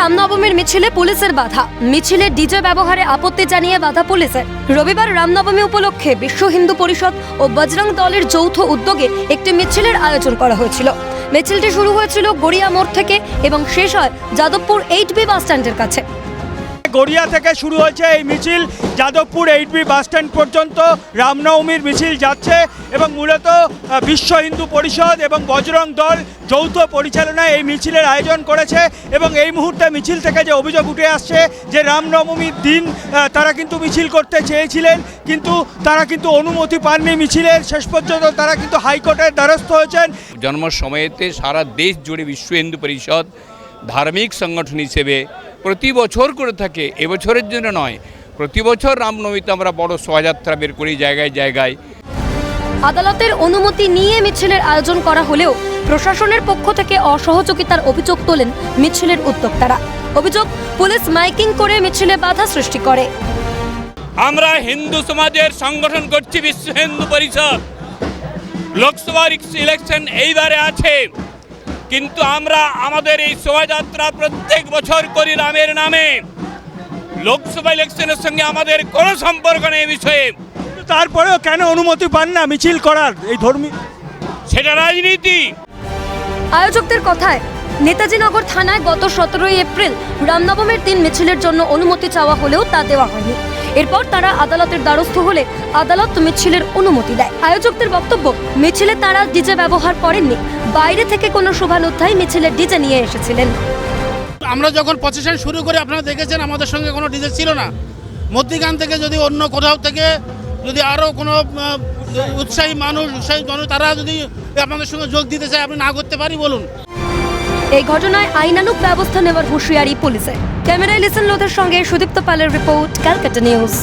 রামনবমীর মিছিলে পুলিশের বাধা। মিছিলে ডিজে ব্যবহারে আপত্তি জানিয়ে বাধা পুলিশের। রবিবার রামনবমী উপলক্ষে বিশ্ব হিন্দু পরিষদ ও বজরং দলের যৌথ উদ্যোগে একটি মিছিলের আয়োজন করা হয়েছিল। মিছিলটি শুরু হয়েছিল গড়িয়া মোড় থেকে এবং শেষ হয় যাদবপুর এইট বি বাস স্ট্যান্ডের কাছে। গড়িয়া থেকে শুরু হয়েছে এই মিছিল। Jadavpur eight B bus stand পর্যন্ত রামনবমীর মিছিল যাচ্ছে এবং মূলত বিশ্ব হিন্দু পরিষদ এবং বজরং দল যৌথ পরিচালনায় এই মিছিলের আয়োজন করেছে এবং এই মুহূর্তে মিছিল থেকে যে অভিযোগ উঠে আসছে যে রামনবমীর দিন তারা কিন্তু মিছিল করতে চেয়েছিলেন, কিন্তু তারা কিন্তু অনুমতি পাননি মিছিলের। শেষ পর্যন্ত তারা কিন্তু হাইকোর্টের দ্বারস্থ হয়েছেন। জন্ম সময়েতে সারা দেশ জুড়ে বিশ্ব হিন্দু পরিষদ ধার্মিক সংগঠন হিসেবে প্রতি বছর করে থাকে এবছরের জন্য নয়। প্রতি বছর রামনবমীতে আমরা বড় শোভাযাত্রা বের করি জায়গায় জায়গায়। আদালতের অনুমতি নিয়ে মিছিলের আয়োজন করা হলেও প্রশাসনের পক্ষ থেকে অসহযোগিতার অভিযোগ তোলেন মিছিলের উদ্যোক্তারা। অভিযোগ পুলিশ মাইকিং করে মিছিলে বাধা সৃষ্টি করে। আমরা হিন্দু সমাজের সংগঠন করছি বিশ্ব হিন্দু পরিষদ। লোকসভার ইলেকশন এইবারে আছে। কিন্তু আমরা আমাদের এই শোভাযাত্রা প্রত্যেক বছর করি রামের নামে। লোকসভা ইলেকশনের সঙ্গে আমাদের কোনো সম্পর্ক নেই এই বিষয়ে। তারপরেও কেন অনুমতি পান না মিছিল করার এই ধর্মী সেটা রাজনীতি। আয়োজকদের কথায় নেতাজিনগর থানায় গত সতেরোই এপ্রিল রামনবমীর দিন মিছিলের জন্য অনুমতি চাওয়া হলেও তা দেওয়া হয়নি। এরপর তারা আদালতের দ্বারস্থ হলে আদালত মিছিলের অনুমতি দেয়। আয়োজকদের বক্তব্য, মিছিলে তারা ডিজে ব্যবহার করেননি। বাইরে থেকে কোনো শোভানুধ্যায়ী মিছিলের ডিজে নিয়ে এসেছিলেন। আমরা যখন প্রসেশন শুরু করি, আপনারা দেখেছেন আমাদের সঙ্গে কোনো ডিজে ছিল না। মধ্যিখান থেকে যদি অন্য কোথাও থেকে যদি আরও কোনো উৎসাহী মানুষ উৎসাহী মানুষ তারা যদি আপনাদের সঙ্গে যোগ দিতে চায়, আপনি না করতে পারি বলুন। এই ঘটনায় আইনানুক ব্যবস্থা নেওয়ার হুঁশিয়ারি পুলিশের। ক্যামেরায় লিসেন লোধের সঙ্গে সুদীপ্ত পালের রিপোর্ট ক্যালকাটা নিউজ।